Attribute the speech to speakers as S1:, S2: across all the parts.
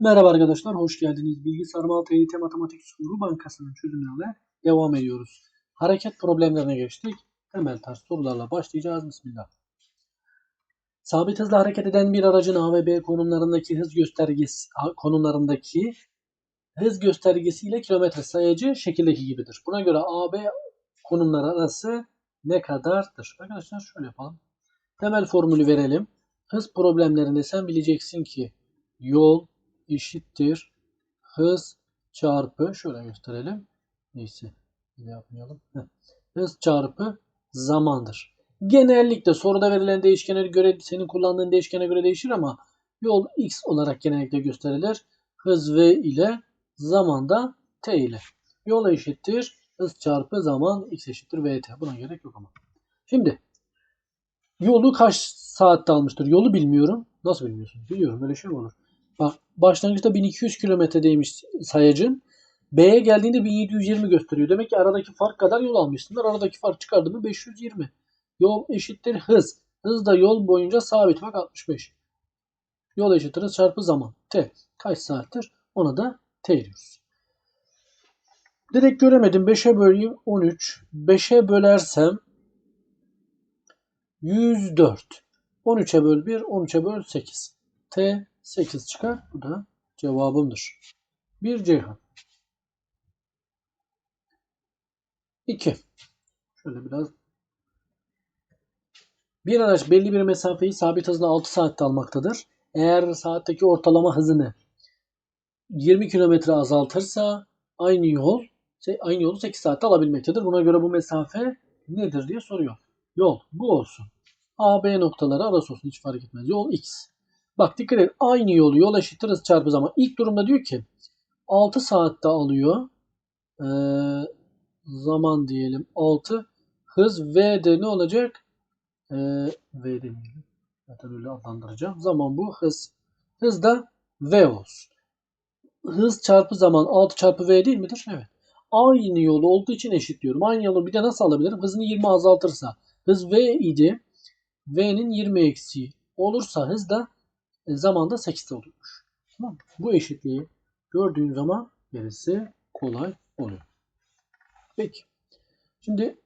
S1: Merhaba arkadaşlar, hoş geldiniz. Bilgisayar Malta EYT Matematik Soru Bankası'nın çözümlerine devam ediyoruz. Hareket problemlerine geçtik. Temel tarz sorularla başlayacağız. Bismillah. Sabit hızla hareket eden bir aracın A ve B konumlarındaki hız göstergesi konumlarındaki hız göstergesi ile kilometre sayacı şekildeki gibidir. Buna göre A, B konumları arası ne kadardır? Arkadaşlar şöyle yapalım. Temel formülü verelim. Hız problemlerinde sen bileceksin ki yol eşittir hız çarpı şöyle gösterelim. Neyse ne yapmayalım. Hız çarpı zamandır. Genellikle soruda verilen değişkene göre senin kullandığın değişkene göre değişir ama yol x olarak genellikle gösterilir. Hız v ile zaman da t ile. Yol eşittir hız çarpı zaman x eşittir vt. Buna gerek yok ama. Şimdi yolu kaç saatte almıştır? Yolu bilmiyorum. Nasıl bilmiyorsun? Biliyorum. Böyle şey mi olur? Bak başlangıçta 1200 kilometredeymiş sayacın. B'ye geldiğinde 1720 gösteriyor. Demek ki aradaki fark kadar yol almışsınlar. Aradaki fark çıkardı mı 520. Yol eşittir hız. Hız da yol boyunca sabit. Bak 65. Yol eşittir hız çarpı zaman. T. Kaç saattir? Ona da T diyoruz. Direkt göremedim. 5'e böleyim 13. 5'e bölersem 104. 13'e böl 1, 13'e böl 8. T 8 çıkar. Bu da cevabımdır. Bir Ceyhan. 2. Şöyle biraz. Bir araç belli bir mesafeyi sabit hızla 6 saatte almaktadır. Eğer saatteki ortalama hızını 20 km azaltırsa aynı yol aynı yolu 8 saatte alabilmektedir. Buna göre bu mesafe nedir diye soruyor. Yol bu olsun. A, B noktaları arası olsun hiç fark etmez. Yol X. Bak dikkat et. Aynı yolu yol eşittir hız çarpı zaman. İlk durumda diyor ki 6 saatte alıyor. Ee, zaman diyelim 6. Hız V ne olacak? Ee, v demeyelim. Zaten öyle adlandıracağım. Zaman bu hız. Hız da V olsun. Hız çarpı zaman 6 çarpı V değil midir? Evet. Aynı yol olduğu için eşit diyorum. Aynı yolu bir de nasıl alabilirim? Hızını 20 azaltırsa. Hız V idi. V'nin 20 eksiği olursa hız da zamanda 8'de oluyormuş. Tamam? Bu eşitliği gördüğün zaman gerisi kolay oluyor. Peki. Şimdi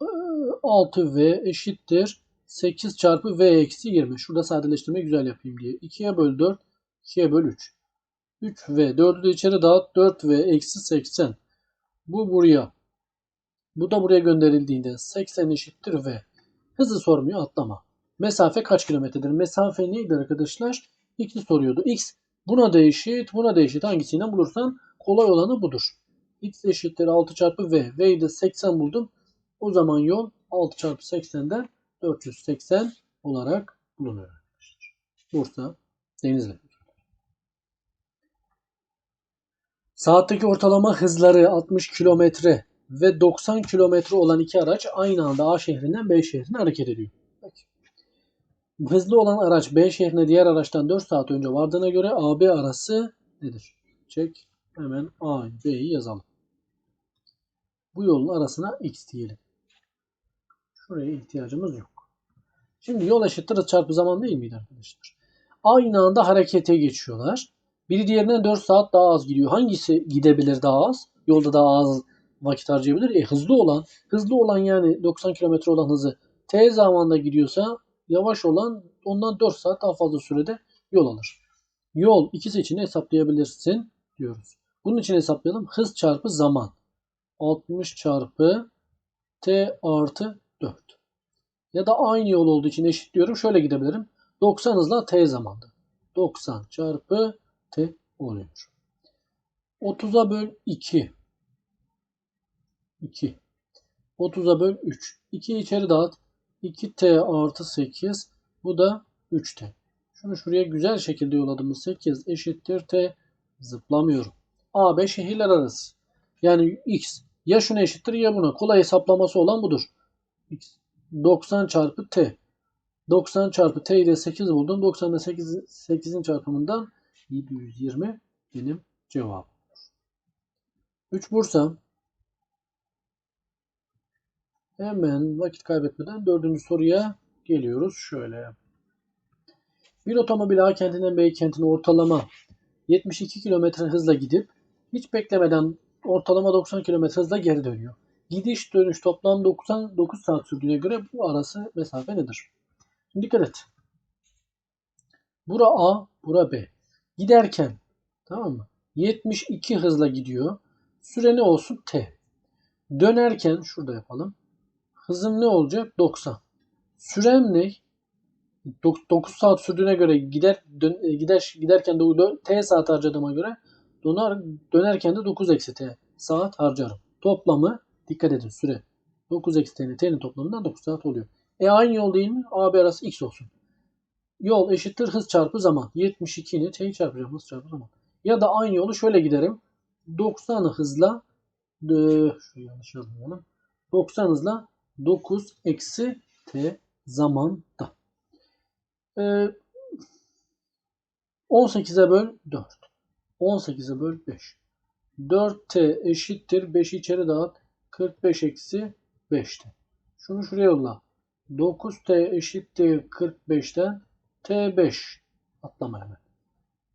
S1: 6V eşittir 8 çarpı V eksi 20. Şurada sadeleştirmeyi güzel yapayım diye. 2'ye böl 4, 2'ye böl 3. 3V. 4'ü de içeri dağıt. 4V eksi 80. Bu buraya. Bu da buraya gönderildiğinde 80 eşittir V. Hızı sormuyor atlama. Mesafe kaç kilometredir? Mesafe neydi arkadaşlar? X'i soruyordu. X buna da eşit, buna da eşit. Hangisinden bulursan kolay olanı budur. X eşittir 6 çarpı V. V'yi de 80 buldum. O zaman yol 6 çarpı 80'den 480 olarak bulunuyor arkadaşlar. Bursa, Denizli. Saatteki ortalama hızları 60 kilometre ve 90 kilometre olan iki araç aynı anda A şehrinden B şehrine hareket ediyor. Hızlı olan araç B şehrine diğer araçtan 4 saat önce vardığına göre AB arası nedir? Çek. Hemen A, B'yi yazalım. Bu yolun arasına X diyelim. Şuraya ihtiyacımız yok. Şimdi yol eşittir çarpı zaman değil miydi arkadaşlar? Aynı anda harekete geçiyorlar. Biri diğerinden 4 saat daha az gidiyor. Hangisi gidebilir daha az? Yolda daha az vakit harcayabilir. E hızlı olan, hızlı olan yani 90 km olan hızı T zamanda gidiyorsa yavaş olan ondan 4 saat daha fazla sürede yol alır. Yol ikisi için hesaplayabilirsin diyoruz. Bunun için hesaplayalım. Hız çarpı zaman. 60 çarpı T artı 4. Ya da aynı yol olduğu için eşitliyorum. Şöyle gidebilirim. 90 hızla T zamanda. 90 çarpı T oluyor. 30'a böl 2. 2. 30'a böl 3. 2'yi içeri dağıt. 2t artı 8. Bu da 3t. Şunu şuraya güzel şekilde yoladığımız 8 eşittir t. Zıplamıyorum. A, B şehirler arası. Yani x ya şuna eşittir ya buna. Kolay hesaplaması olan budur. X 90 çarpı t. 90 çarpı t ile 8 buldum. 90 ile 8, 8'in çarpımından 720 benim cevabım. 3 Bursa. Hemen vakit kaybetmeden dördüncü soruya geliyoruz. Şöyle. Bir otomobil A kentinden B kentine ortalama 72 kilometre hızla gidip hiç beklemeden ortalama 90 kilometre hızla geri dönüyor. Gidiş dönüş toplam 99 saat sürdüğüne göre bu arası mesafe nedir? Şimdi dikkat et. Bura A, bura B. Giderken tamam mı? 72 hızla gidiyor. Süre ne olsun? T. Dönerken şurada yapalım. Hızım ne olacak? 90. Sürem ne? 9 saat sürdüğüne göre gider dön, e, gider giderken de T saat harcadığıma göre döner dönerken de 9 eksi T saat harcarım. Toplamı dikkat edin süre. 9 eksi T'nin T'nin toplamından 9 saat oluyor. E aynı yol değil mi? A B arası X olsun. Yol eşittir hız çarpı zaman. 72'ni T'yi çarpacağım hız çarpı zaman. Ya da aynı yolu şöyle giderim. 90 hızla e, şu yanlış yazmayalım. 90 hızla 9 eksi T zamanda. Ee, 18'e böl 4. 18'e böl 5. 4t eşittir. 5'i içeri dağıt. 45 eksi 5'te. Şunu şuraya yolla. 9t eşittir 45'ten t5. Atlama hemen.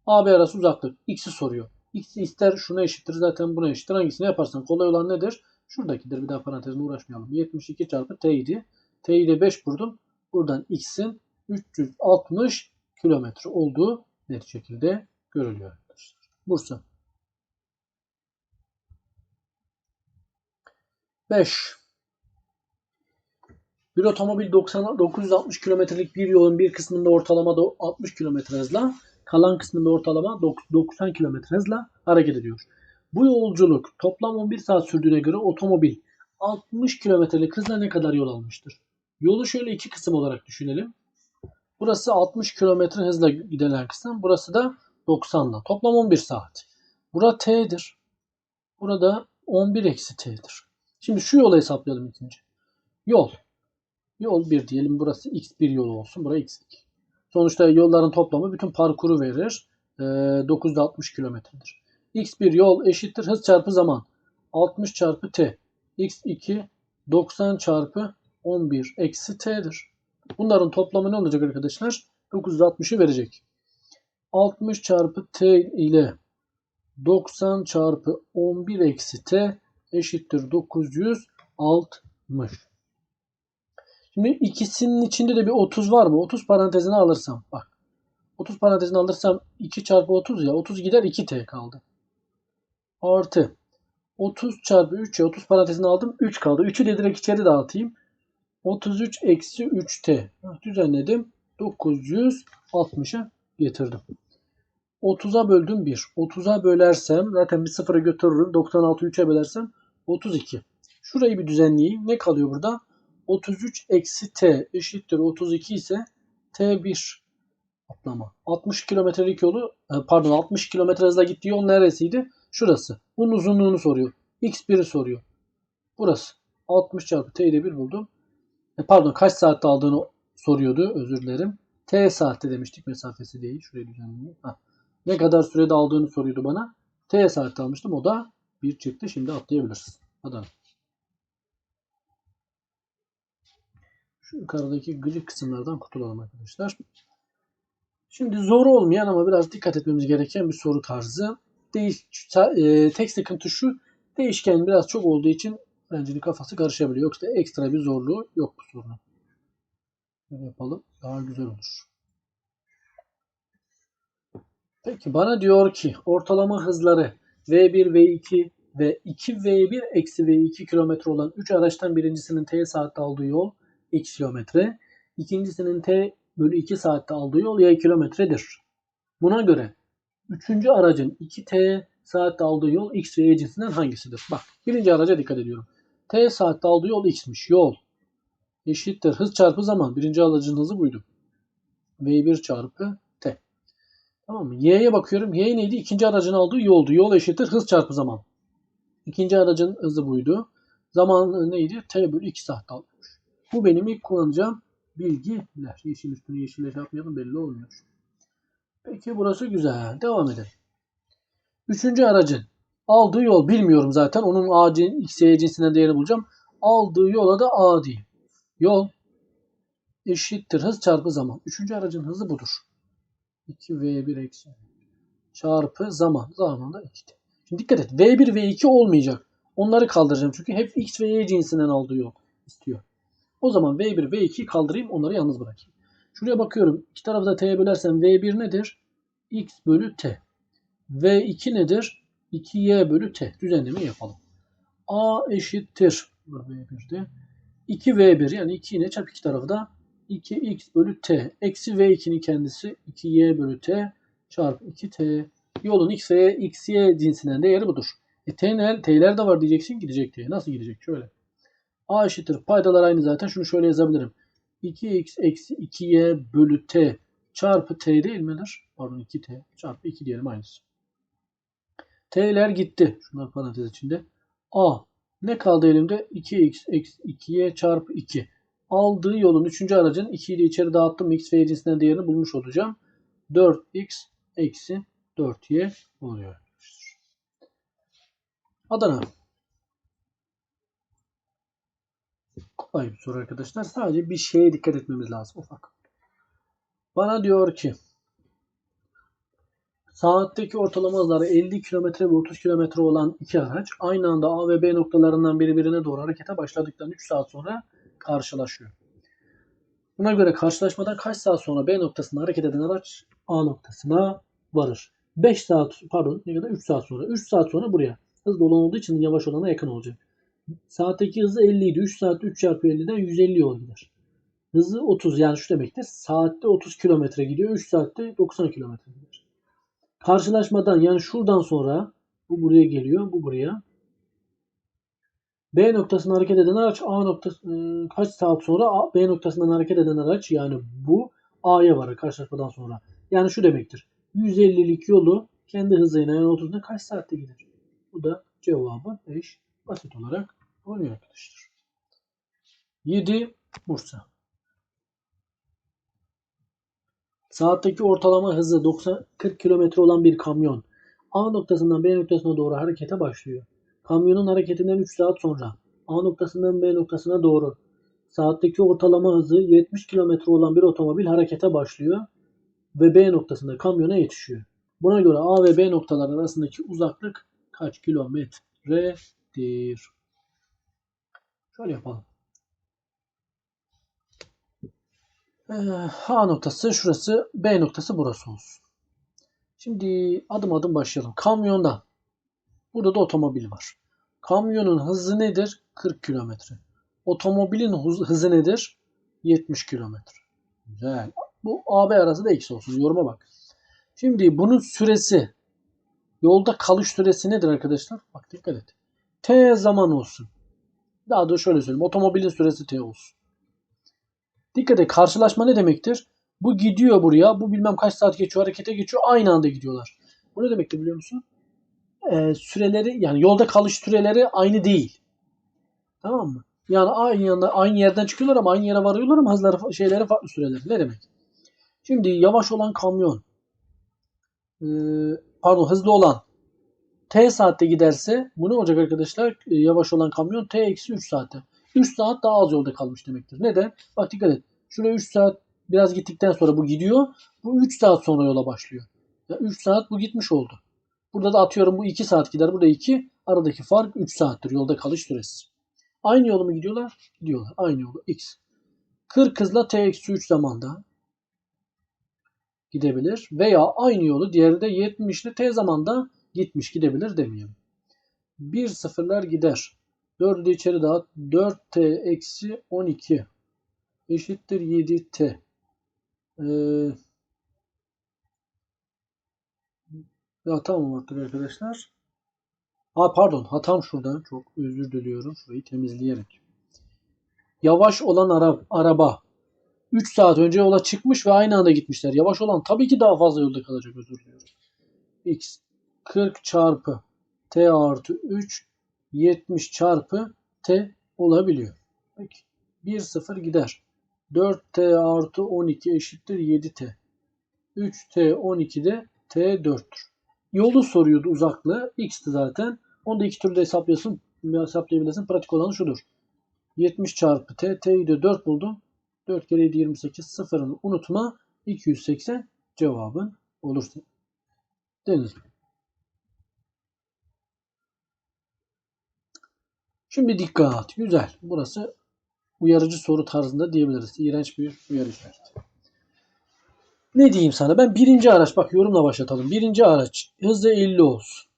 S1: AB arası uzaklık. X'i soruyor. X ister şuna eşittir zaten buna eşittir. Hangisini yaparsan kolay olan nedir? Şuradakidir. Bir daha parantezine uğraşmayalım. 72 çarpı t idi. T'yi de 5 vurdum. Buradan X'in 360 kilometre olduğu net şekilde görülüyor arkadaşlar. Bursa. 5. Bir otomobil 90 960 kilometrelik bir yolun bir kısmında ortalama 60 kilometre hızla, kalan kısmında ortalama 90 kilometre hızla hareket ediyor. Bu yolculuk toplam 11 saat sürdüğüne göre otomobil 60 kilometrelik hızla ne kadar yol almıştır? Yolu şöyle iki kısım olarak düşünelim. Burası 60 km hızla gidilen kısım. Burası da 90'la. Toplam 11 saat. Bura T'dir. Burada 11 eksi T'dir. Şimdi şu yolu hesaplayalım ikinci. Yol. Yol 1 diyelim. Burası X1 yolu olsun. Burası X2. Sonuçta yolların toplamı bütün parkuru verir. E, 9'da 60 kilometredir. X1 yol eşittir hız çarpı zaman. 60 çarpı T. X2 90 çarpı 11 eksi T'dir. Bunların toplamı ne olacak arkadaşlar? 960'ı verecek. 60 çarpı t ile 90 çarpı 11 eksi t eşittir 960. Şimdi ikisinin içinde de bir 30 var mı? 30 parantezine alırsam bak. 30 parantezine alırsam 2 çarpı 30 ya. 30 gider 2t kaldı. Artı 30 çarpı 3 ya. 30 parantezine aldım 3 kaldı. 3'ü de direkt içeri dağıtayım. 33 eksi 3t. Düzenledim. 960'a getirdim. 30'a böldüm 1. 30'a bölersem zaten bir sıfıra götürürüm. 96'ı 3'e bölersem 32. Şurayı bir düzenleyeyim. Ne kalıyor burada? 33 eksi t eşittir 32 ise t1 atlama. 60 kilometrelik yolu e, pardon 60 kilometre hızla gittiği yol neresiydi? Şurası. Bunun uzunluğunu soruyor. x1'i soruyor. Burası. 60 çarpı t'yi de 1 buldum. E, pardon kaç saatte aldığını soruyordu. Özür dilerim. T saatte demiştik mesafesi değil. Şuraya düzenleyeyim. Ha. Ne kadar sürede aldığını soruyordu bana. T saatte almıştım. O da bir çıktı. Şimdi atlayabiliriz. Hadi. Şu yukarıdaki gıcık kısımlardan kurtulalım arkadaşlar. Şimdi zor olmayan ama biraz dikkat etmemiz gereken bir soru tarzı. Değiş, e, tek sıkıntı şu. Değişken biraz çok olduğu için öğrencinin kafası karışabiliyor. Yoksa ekstra bir zorluğu yok bu sorunun. Böyle yapalım. Daha güzel olur. Peki bana diyor ki ortalama hızları V1, V2 ve 2V1 eksi V2 kilometre olan 3 araçtan birincisinin T saatte aldığı yol X kilometre. ikincisinin T bölü 2 saatte aldığı yol Y kilometredir. Buna göre üçüncü aracın 2T saatte aldığı yol X ve Y cinsinden hangisidir? Bak birinci araca dikkat ediyorum. T saatte aldığı yol x'miş. Yol eşittir. Hız çarpı zaman. Birinci aracın hızı buydu. V1 çarpı T. Tamam mı? Y'ye bakıyorum. Y neydi? İkinci aracın aldığı yoldu. Yol eşittir. Hız çarpı zaman. İkinci aracın hızı buydu. Zaman neydi? T bölü 2 saat almış. Bu benim ilk kullanacağım bilgiler. Yeşil üstüne yeşille yapmayalım belli olmuyor. Peki burası güzel. Devam edelim. Üçüncü aracın Aldığı yol bilmiyorum zaten. Onun A X, Y cinsinden değerini bulacağım. Aldığı yola da A diyeyim. Yol eşittir hız çarpı zaman. Üçüncü aracın hızı budur. 2V1 eksi. çarpı zaman. Zaman da 2t. Şimdi dikkat et. V1 V2 olmayacak. Onları kaldıracağım. Çünkü hep x ve y cinsinden aldığı yol istiyor. O zaman V1 V2'yi kaldırayım. Onları yalnız bırakayım. Şuraya bakıyorum. İki tarafı da t'ye bölersem V1 nedir? x bölü t. V2 nedir? 2y bölü t. Düzenleme yapalım. A eşittir. V1'de. 2V1 yani 2 ile çarp iki tarafı da 2x bölü t. Eksi V2'nin kendisi 2y bölü t çarpı 2t. Yolun x ve x, y cinsinden değeri budur. E t'ler, t'ler de var diyeceksin gidecek t'ye. Nasıl gidecek? Şöyle. A eşittir. Paydalar aynı zaten. Şunu şöyle yazabilirim. 2x eksi 2y bölü t çarpı t değil midir? Pardon 2t çarpı 2 diyelim aynısı. T'ler gitti. Şunlar parantez içinde. A. Ne kaldı elimde? 2x eksi 2y çarpı 2. Aldığı yolun 3. aracın 2'yi de içeri dağıttım. x ve cinsinden değerini bulmuş olacağım. 4x eksi 4y oluyor. Adana. Kolay bir soru arkadaşlar. Sadece bir şeye dikkat etmemiz lazım ufak. Bana diyor ki saatteki ortalama hızları 50 km ve 30 km olan iki araç aynı anda A ve B noktalarından birbirine doğru harekete başladıktan 3 saat sonra karşılaşıyor. Buna göre karşılaşmadan kaç saat sonra B noktasına hareket eden araç A noktasına varır? 5 saat pardon ne kadar 3 saat sonra. 3 saat sonra buraya. Hızlı olan olduğu için yavaş olana yakın olacak. Saatteki hızı 50 idi. 3 saat 3 çarpı 50'den 150 yol gider. Hızı 30 yani şu demektir. Saatte 30 kilometre gidiyor. 3 saatte 90 kilometre gider. Karşılaşmadan yani şuradan sonra bu buraya geliyor. Bu buraya. B noktasına hareket eden araç A noktası ıı, kaç saat sonra A, B noktasından hareket eden araç yani bu A'ya varır karşılaşmadan sonra. Yani şu demektir. 150'lik yolu kendi hızıyla yani 30'da kaç saatte gider? Bu da cevabı 5 basit olarak oluyor arkadaşlar. 7 Bursa. Saatteki ortalama hızı 90 40 km olan bir kamyon A noktasından B noktasına doğru harekete başlıyor. Kamyonun hareketinden 3 saat sonra A noktasından B noktasına doğru saatteki ortalama hızı 70 km olan bir otomobil harekete başlıyor ve B noktasında kamyona yetişiyor. Buna göre A ve B noktalar arasındaki uzaklık kaç kilometredir? Şöyle yapalım. Ee, A noktası şurası, B noktası burası olsun. Şimdi adım adım başlayalım. Kamyondan. Burada da otomobil var. Kamyonun hızı nedir? 40 kilometre. Otomobilin hızı nedir? 70 kilometre. Güzel. Bu AB arası da eksi olsun. Yoruma bak. Şimdi bunun süresi yolda kalış süresi nedir arkadaşlar? Bak dikkat et. T zaman olsun. Daha da şöyle söyleyeyim. Otomobilin süresi T olsun. Dikkat et. Karşılaşma ne demektir? Bu gidiyor buraya. Bu bilmem kaç saat geçiyor. Harekete geçiyor. Aynı anda gidiyorlar. Bu ne demektir biliyor musun? Ee, süreleri yani yolda kalış süreleri aynı değil. Tamam mı? Yani aynı yanında aynı yerden çıkıyorlar ama aynı yere varıyorlar ama hızları şeyleri farklı süreleri. Ne demek? Şimdi yavaş olan kamyon e, pardon hızlı olan T saatte giderse bu ne olacak arkadaşlar? E, yavaş olan kamyon T eksi 3 saatte. 3 saat daha az yolda kalmış demektir. Neden? Bak dikkat et. Şuraya 3 saat biraz gittikten sonra bu gidiyor. Bu 3 saat sonra yola başlıyor. Ya 3 saat bu gitmiş oldu. Burada da atıyorum bu 2 saat gider. Burada 2. Aradaki fark 3 saattir yolda kalış süresi. Aynı yolu mu gidiyorlar? Gidiyorlar. Aynı yolu. X. 40 hızla T eksi 3 zamanda gidebilir. Veya aynı yolu diğeri de 70 ile T zamanda gitmiş gidebilir demeyelim. 1 sıfırlar gider. 4'ü de içeri dağıt. 4T eksi 12 eşittir 7T. Ee, ya tamam artık arkadaşlar. Ha pardon hatam şuradan. Çok özür diliyorum. Şurayı temizleyerek. Yavaş olan ara, araba 3 saat önce yola çıkmış ve aynı anda gitmişler. Yavaş olan tabii ki daha fazla yolda kalacak özür diliyorum. X 40 çarpı T artı 3 70 çarpı T olabiliyor. Peki. 1 0 gider. 4T artı 12 eşittir 7T. 3T 12'de T 4'tür. Yolu soruyordu uzaklığı. X'ti zaten. Onu da iki türlü hesaplayasın, hesaplayabilirsin. Pratik olanı şudur. 70 çarpı T. T'yi de 4 buldum. 4 kere 7 28 sıfırını unutma. 280 cevabın olur. Deniz. Şimdi dikkat. Güzel. Burası uyarıcı soru tarzında diyebiliriz. İğrenç bir uyarı işareti. Ne diyeyim sana? Ben birinci araç bak yorumla başlatalım. Birinci araç hızı 50 olsun.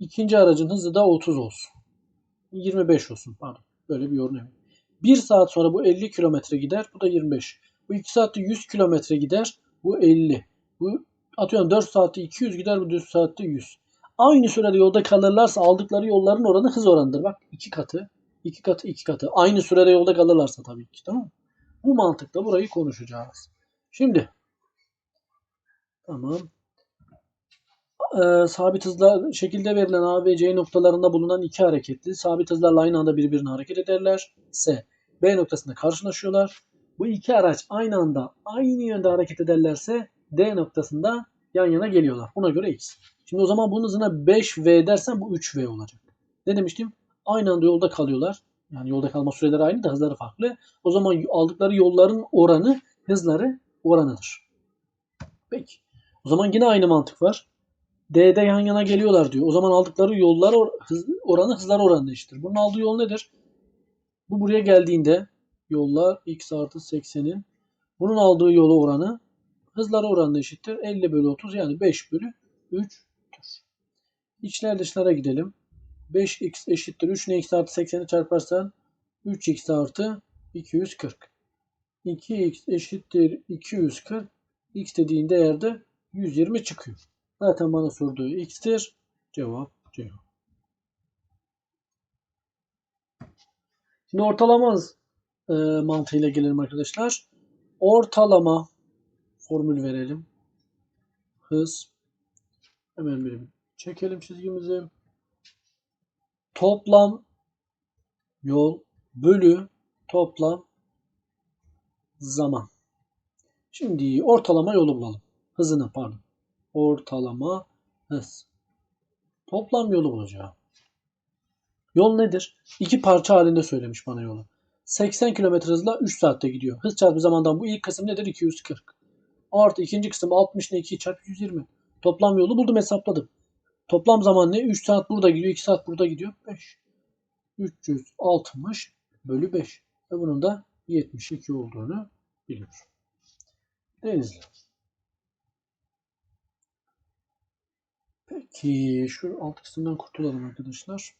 S1: İkinci aracın hızı da 30 olsun. 25 olsun pardon. Böyle bir yorum yapayım. 1 saat sonra bu 50 kilometre gider. Bu da 25. Bu 2 saatte 100 kilometre gider. Bu 50. Bu atıyorum 4 saatte 200 gider. Bu 4 saatte 100. Aynı sürede yolda kalırlarsa aldıkları yolların oranı hız oranıdır. Bak iki katı. iki katı iki katı. Aynı sürede yolda kalırlarsa tabii ki. Tamam mı? Bu mantıkla burayı konuşacağız. Şimdi Tamam. Ee, sabit hızla şekilde verilen A ve C noktalarında bulunan iki hareketli sabit hızlarla aynı anda birbirine hareket ederler. S. B noktasında karşılaşıyorlar. Bu iki araç aynı anda aynı yönde hareket ederlerse D noktasında yan yana geliyorlar. Buna göre X. Şimdi o zaman bunun hızına 5V dersen bu 3V olacak. Ne demiştim? Aynı anda yolda kalıyorlar. Yani yolda kalma süreleri aynı da hızları farklı. O zaman aldıkları yolların oranı hızları oranıdır. Peki. O zaman yine aynı mantık var. D'de yan yana geliyorlar diyor. O zaman aldıkları yollar or- hız, oranı hızlar oranı eşittir. Bunun aldığı yol nedir? Bu buraya geldiğinde yollar x artı 80'in bunun aldığı yolu oranı hızları oranı eşittir. 50 bölü 30 yani 5 bölü 3'tür. İçler dışlara gidelim. 5x eşittir 3 ne x artı 80'i çarparsan 3x artı 240. 2x eşittir 240. x dediğin değerde 120 çıkıyor. Zaten bana sorduğu x'tir. Cevap C. Şimdi ortalama e, mantığıyla gelelim arkadaşlar. Ortalama formül verelim. Hız. Hemen bir çekelim çizgimizi. Toplam yol bölü toplam zaman. Şimdi ortalama yolu bulalım. Hızını pardon. Ortalama hız. Toplam yolu bulacağım. Yol nedir? İki parça halinde söylemiş bana yolu. 80 km hızla 3 saatte gidiyor. Hız çarpı zamandan bu ilk kısım nedir? 240. Artı ikinci kısım 60 ne 2 çarpı 120. Toplam yolu buldum hesapladım. Toplam zaman ne? 3 saat burada gidiyor, 2 saat burada gidiyor. 5. 360 bölü 5. Ve bunun da 72 olduğunu biliyoruz. Denizli. Peki şu alt kısımdan kurtulalım arkadaşlar.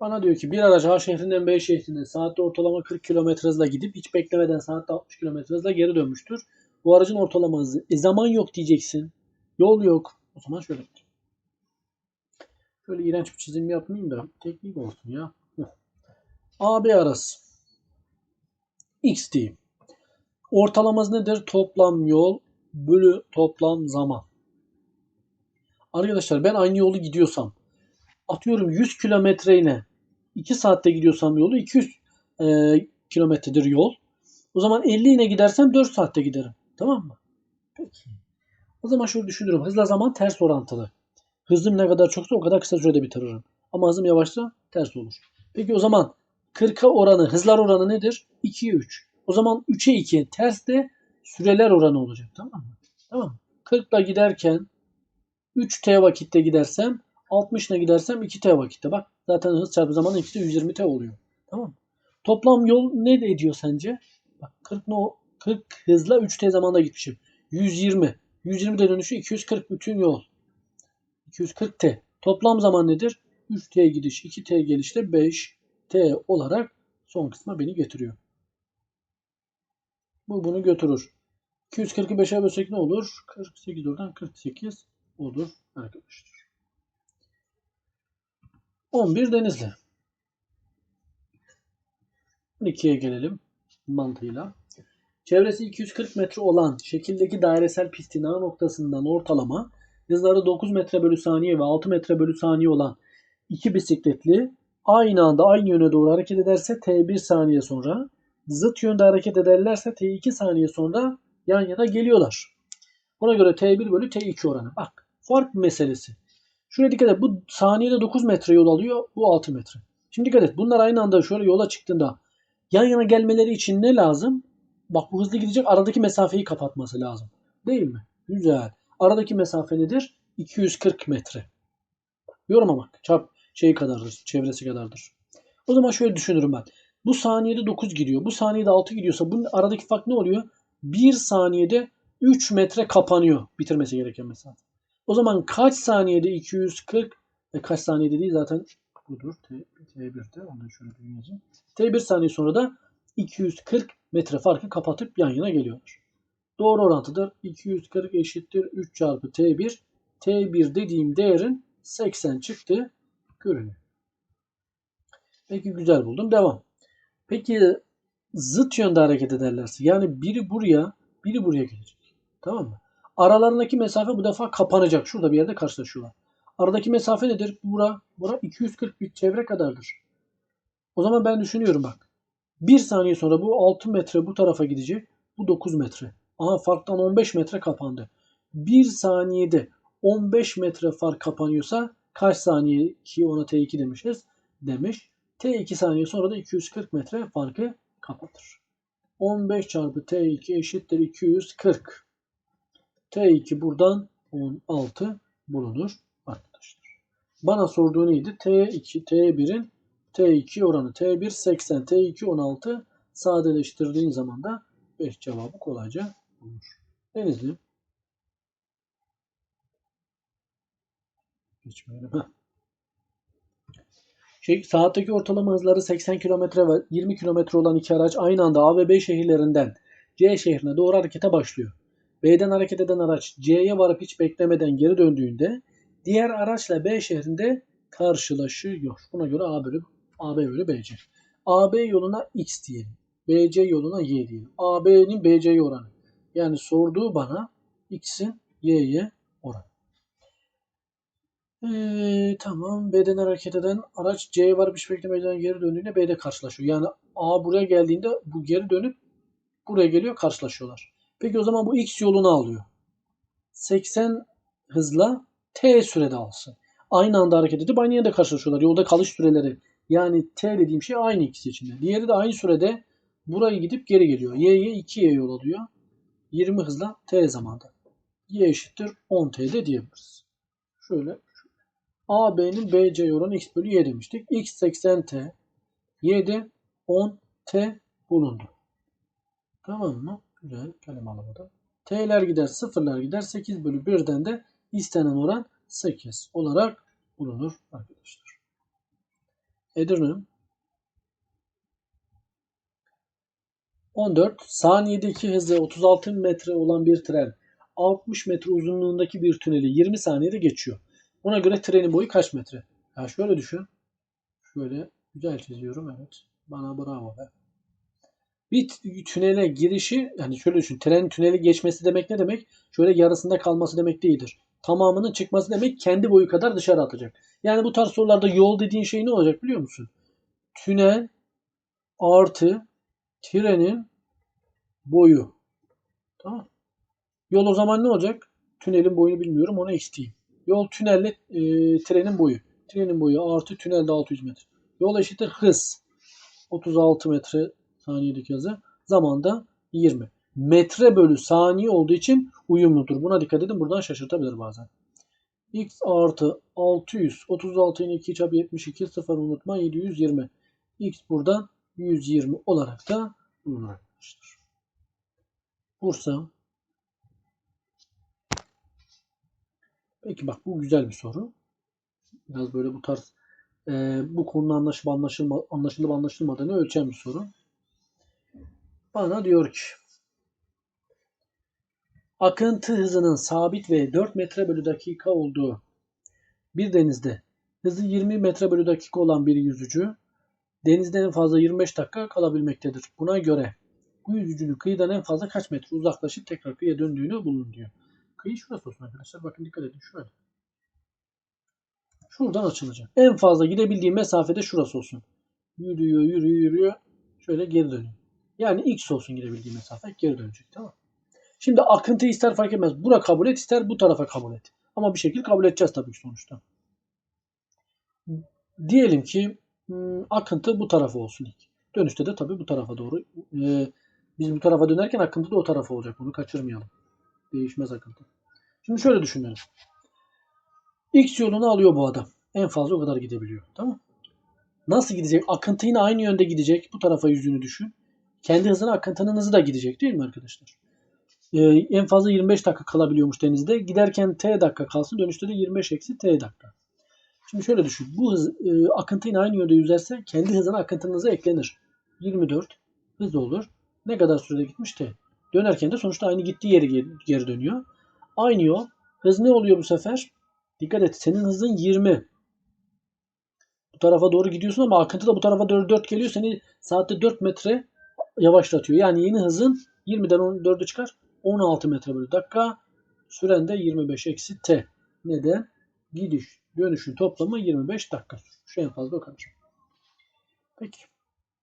S1: Bana diyor ki bir araç A şehrinden B şehrine saatte ortalama 40 km hızla gidip hiç beklemeden saatte 60 km hızla geri dönmüştür. Bu aracın ortalama hızı. E zaman yok diyeceksin. Yol yok. O zaman şöyle. Şöyle iğrenç bir çizim yapmayayım da teknik olsun ya. Heh. AB arası. X diyeyim. Ortalaması nedir? Toplam yol bölü toplam zaman. Arkadaşlar ben aynı yolu gidiyorsam atıyorum 100 kilometreyle 2 saatte gidiyorsam yolu 200 e, kilometredir yol. O zaman 50 ile gidersem 4 saatte giderim. Tamam mı? Peki. O zaman şöyle düşünürüm. Hızla zaman ters orantılı. Hızım ne kadar çoksa o kadar kısa sürede bitiririm. Ama hızım yavaşsa ters olur. Peki o zaman 40'a oranı, hızlar oranı nedir? 2'ye 3. O zaman 3'e 2 ters de süreler oranı olacak. Tamam mı? Tamam mı? 40 ile giderken 3t vakitte gidersem 60 ile gidersem 2t vakitte. Bak zaten hız çarpı zaman ikisi 120t oluyor. Tamam? Toplam yol ne ediyor sence? Bak 40 no 40 hızla 3t zamanda gitmişim. 120. 120'de dönüşü 240 bütün yol. 240t. Toplam zaman nedir? 3t gidiş, 2t gelişte 5t olarak son kısma beni getiriyor. Bu bunu götürür. 240'ı 5'e bölsek ne olur? 48 oradan 48 olur arkadaşlar. 11 Denizli. 12'ye gelelim mantığıyla. Çevresi 240 metre olan şekildeki dairesel pistin A noktasından ortalama hızları 9 metre bölü saniye ve 6 metre bölü saniye olan iki bisikletli aynı anda aynı yöne doğru hareket ederse T1 saniye sonra zıt yönde hareket ederlerse T2 saniye sonra yan yana geliyorlar. Buna göre T1 bölü T2 oranı. Bak fark meselesi. Şuraya dikkat et. Bu saniyede 9 metre yol alıyor. Bu 6 metre. Şimdi dikkat et. Bunlar aynı anda şöyle yola çıktığında yan yana gelmeleri için ne lazım? Bak bu hızlı gidecek aradaki mesafeyi kapatması lazım. Değil mi? Güzel. Aradaki mesafe nedir? 240 metre. Yoruma bak. Çap şeyi kadardır. Çevresi kadardır. O zaman şöyle düşünürüm ben. Bu saniyede 9 gidiyor. Bu saniyede 6 gidiyorsa bunun aradaki fark ne oluyor? 1 saniyede 3 metre kapanıyor bitirmesi gereken mesafe. O zaman kaç saniyede 240 ve kaç saniyede değil zaten budur. T, T1'de onu da şöyle bir yazayım. T1 saniye sonra da 240 metre farkı kapatıp yan yana geliyorlar. Doğru orantıdır. 240 eşittir 3 çarpı T1. T1 dediğim değerin 80 çıktı görünüyor. Peki güzel buldum. Devam. Peki zıt yönde hareket ederlerse yani biri buraya biri buraya gelecek. Tamam mı? Aralarındaki mesafe bu defa kapanacak. Şurada bir yerde karşılaşıyorlar. Aradaki mesafe nedir? Bura, bura 240 bir çevre kadardır. O zaman ben düşünüyorum bak. Bir saniye sonra bu 6 metre bu tarafa gidecek. Bu 9 metre. Aha farktan 15 metre kapandı. Bir saniyede 15 metre fark kapanıyorsa kaç saniye ki ona T2 demişiz demiş. T2 saniye sonra da 240 metre farkı kapatır. 15 çarpı T2 eşittir 240. T2 buradan 16 bulunur arkadaşlar. Bana sorduğu neydi? T2, T1'in T2 oranı. T1 80, T2 16 sadeleştirdiğin zaman da 5 cevabı kolayca bulunur. Denizli. Geçmeyelim. Şey, saatteki ortalama hızları 80 km ve 20 km olan iki araç aynı anda A ve B şehirlerinden C şehrine doğru harekete başlıyor. B'den hareket eden araç C'ye varıp hiç beklemeden geri döndüğünde diğer araçla B şehrinde karşılaşıyor. Buna göre A bölü AB bölü BC. AB yoluna X diyelim. BC yoluna Y diyelim. AB'nin BC'ye oranı. Yani sorduğu bana X'in Y'ye oranı. Ee, tamam. B'den hareket eden araç C'ye varıp hiç beklemeden geri döndüğünde B'de karşılaşıyor. Yani A buraya geldiğinde bu geri dönüp buraya geliyor karşılaşıyorlar. Peki o zaman bu X yolunu alıyor. 80 hızla T sürede alsın. Aynı anda hareket edip aynı yerde karşılaşıyorlar. Yolda kalış süreleri yani T dediğim şey aynı ikisi içinde. Diğeri de aynı sürede burayı gidip geri geliyor. Y'ye 2Y yol alıyor. 20 hızla T zamanda. Y eşittir 10T'de diyebiliriz. Şöyle AB'nin BC oranı x bölü y demiştik. x 80t, y'de 10t bulundu. Tamam mı? Güzel. Kalem alamadım. T'ler gider, sıfırlar gider. 8 bölü 1'den de istenen oran 8 olarak bulunur arkadaşlar. Edirne 14. Saniyedeki hızı 36 metre olan bir tren 60 metre uzunluğundaki bir tüneli 20 saniyede geçiyor. Buna göre trenin boyu kaç metre? Ya şöyle düşün. Şöyle güzel çiziyorum evet. Bana bravo be. Bir tünele girişi yani şöyle düşün. Trenin tüneli geçmesi demek ne demek? Şöyle yarısında kalması demek değildir. Tamamının çıkması demek kendi boyu kadar dışarı atacak. Yani bu tarz sorularda yol dediğin şey ne olacak biliyor musun? Tünel artı trenin boyu. Tamam. Yol o zaman ne olacak? Tünelin boyunu bilmiyorum. Ona eşiteyim. Yol tünelle e, trenin boyu. Trenin boyu artı tünelde 600 metre. Yol eşittir hız. 36 metre saniyedeki hızı. Zamanda 20. Metre bölü saniye olduğu için uyumludur. Buna dikkat edin. Buradan şaşırtabilir bazen. X artı 600. 36 yine 2 çarpı 72. 0 unutma. 720. X buradan 120 olarak da bulunur arkadaşlar. Bursa Peki bak bu güzel bir soru. Biraz böyle bu tarz e, bu konunun anlaşılıp anlaşılma, anlaşılıp anlaşılmadığını ölçen bir soru. Bana diyor ki akıntı hızının sabit ve 4 metre bölü dakika olduğu bir denizde hızı 20 metre bölü dakika olan bir yüzücü denizde en fazla 25 dakika kalabilmektedir. Buna göre bu yüzücünün kıyıdan en fazla kaç metre uzaklaşıp tekrar kıyıya döndüğünü bulun diyor. Kıyı şurası olsun arkadaşlar. Bakın dikkat edin şöyle. Şuradan açılacak. En fazla gidebildiği mesafede şurası olsun. Yürüyor, yürüyor, yürüyor. Şöyle geri dönüyor. Yani x olsun gidebildiği mesafe geri dönecek. Tamam Şimdi akıntı ister fark etmez. Bura kabul et ister bu tarafa kabul et. Ama bir şekilde kabul edeceğiz tabii ki sonuçta. Diyelim ki hmm, akıntı bu tarafa olsun ilk. Dönüşte de tabii bu tarafa doğru. Ee, biz bu tarafa dönerken akıntı da o tarafa olacak. Bunu kaçırmayalım. Değişmez akıntı. Şimdi şöyle düşünelim. X yolunu alıyor bu adam. En fazla o kadar gidebiliyor. Tamam Nasıl gidecek? Akıntı yine aynı yönde gidecek. Bu tarafa yüzünü düşün. Kendi hızına akıntının hızı da gidecek değil mi arkadaşlar? Ee, en fazla 25 dakika kalabiliyormuş denizde. Giderken T dakika kalsın. Dönüşte de 25 eksi T dakika. Şimdi şöyle düşün. Bu hız e, akıntı aynı yönde yüzerse kendi hızına akıntının hızı eklenir. 24 hız olur. Ne kadar sürede gitmiş T. Dönerken de sonuçta aynı gittiği yere geri, geri dönüyor. Aynı yol. Hız ne oluyor bu sefer? Dikkat et. Senin hızın 20. Bu tarafa doğru gidiyorsun ama akıntı da bu tarafa doğru 4 geliyor. Seni saatte 4 metre yavaşlatıyor. Yani yeni hızın 20'den 14'ü çıkar. 16 metre bölü dakika. Süren de 25 eksi t. Neden? Gidiş dönüşün toplamı 25 dakika sürmüş. En fazla o kadar. Peki.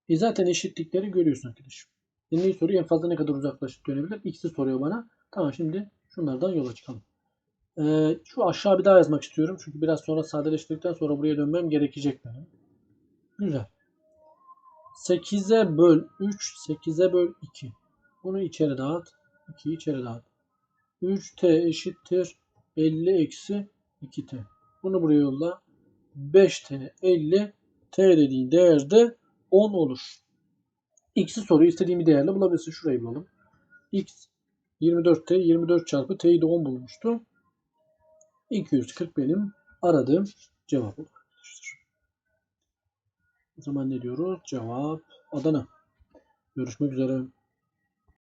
S1: E zaten eşitlikleri görüyorsun arkadaşım. E neyi soruyor? En fazla ne kadar uzaklaşıp dönebilir? X'i soruyor bana. Tamam şimdi şunlardan yola çıkalım. Ee, şu aşağı bir daha yazmak istiyorum. Çünkü biraz sonra sadeleştirdikten sonra buraya dönmem gerekecek benim. Güzel. 8'e böl 3, 8'e böl 2. Bunu içeri dağıt. 2'yi içeri dağıt. 3t eşittir 50 eksi 2t. Bunu buraya yolla. 5t 50 t dediğin değerde 10 olur. X'i soruyu istediğim değerle bulabilirsin. Şurayı bulalım. X 24t 24 çarpı t'yi de 10 bulmuştu. 240 benim aradığım cevap olur. O zaman ne diyoruz? Cevap Adana. Görüşmek üzere.